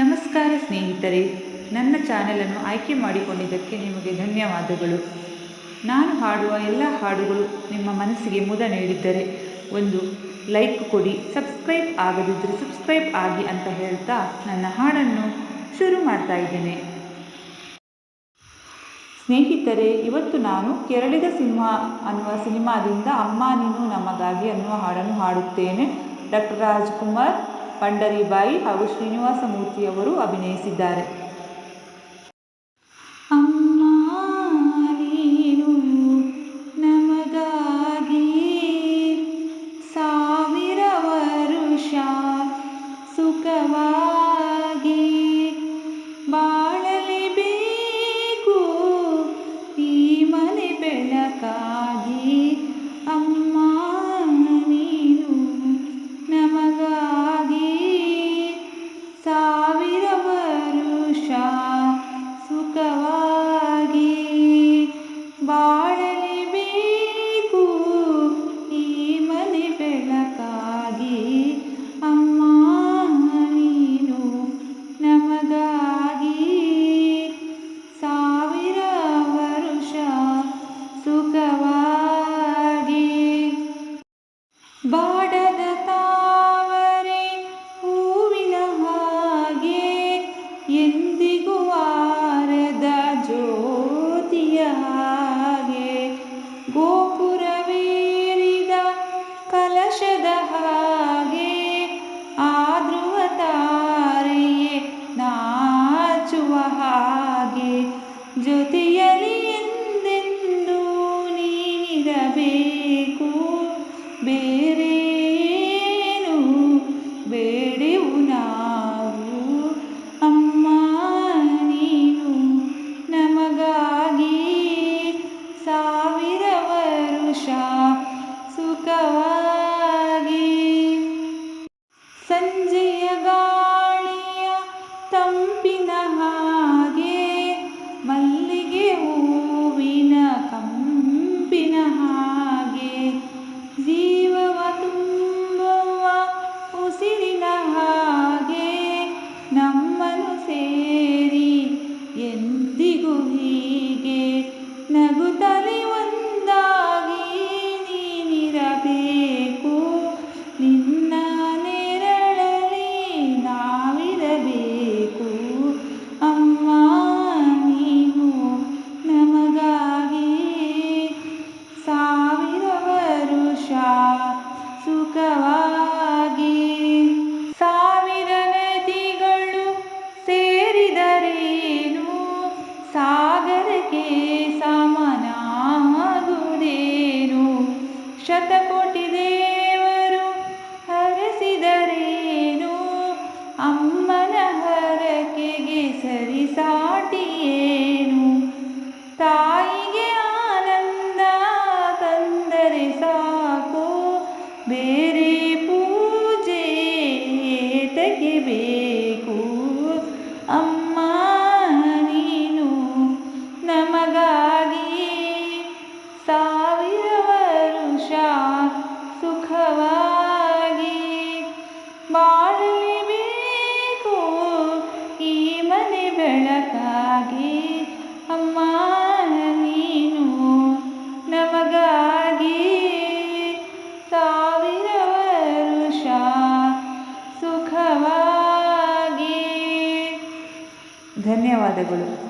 ನಮಸ್ಕಾರ ಸ್ನೇಹಿತರೆ, ನನ್ನ ಚಾನಲನ್ನು ಆಯ್ಕೆ ಮಾಡಿಕೊಂಡಿದ್ದಕ್ಕೆ ನಿಮಗೆ ಧನ್ಯವಾದಗಳು. ನಾನು ಹಾಡುವ ಎಲ್ಲ ಹಾಡುಗಳು ನಿಮ್ಮ ಮನಸ್ಸಿಗೆ ಮುದ ನೀಡಿದ್ದರೆ, ಒಂದು ಲೈಕ್ ಕೊಡಿ, ಸಬ್ಸ್ಕ್ರೈಬ್ ಆಗದಿದ್ದರೆ ಸಬ್ಸ್ಕ್ರೈಬ್ ಆಗಿ ಅಂತ ಹೇಳ್ತಾ ನನ್ನ ಹಾಡನ್ನು ಶುರು ಮಾಡ್ತಾ ಇದ್ದೇನೆ. ಸ್ನೇಹಿತರೆ, ಇವತ್ತು ನಾನು ಕೆರಳಿದ ಸಿಂಹ ಅನ್ನುವ ಸಿನಿಮಾದಿಂದ ಅಮ್ಮ ನೀನು ನಮಗಾಗಿ ಅನ್ನುವ ಹಾಡನ್ನು ಹಾಡುತ್ತೇನೆ. ಡಾಕ್ಟರ್ ರಾಜ್ಕುಮಾರ್ ಪಂಡರಿಬಾಯಿ ಹಾಗೂ ಶ್ರೀನಿವಾಸ ಮೂರ್ತಿಯವರು ಅಭಿನಯಿಸಿದ್ದಾರೆ. ಬಾಡದ ತಾವರೆ, ಹೂವಿನ ಹಾಗೆ ಎಂದಿಗೂ ಆರದ ಜ್ಯೋತಿಯ ಹಾಗೆ. ಗೋಪುರವೇರಿದ ಕಲಶದ ಹಾಗೆ ಆದ್ರುವ ತಾರೆಯೇ ನಾಚುವ ಹಾಗೆ. ಜೊತೆಯಲಿ ಎಂದೆಂದೂ ನೀನಿರಬೇಕು ಬೇರೇನು ಎಂದಿಗೂ ಹೀಗೆ ನಮಗಾಗಿ ಸಾವಿರ ವರುಷ ಸುಖವಾಗಿ ಬಾಳಲೇಬೇಕು ಈ ಮನೆ ಬೆಳಕಾಗಿ. ಅಮ್ಮ ನೀನು ನಮಗಾಗಿ ಸಾವಿರ ವರುಷ ಸುಖವಾಗಿ. ಧನ್ಯವಾದಗಳು.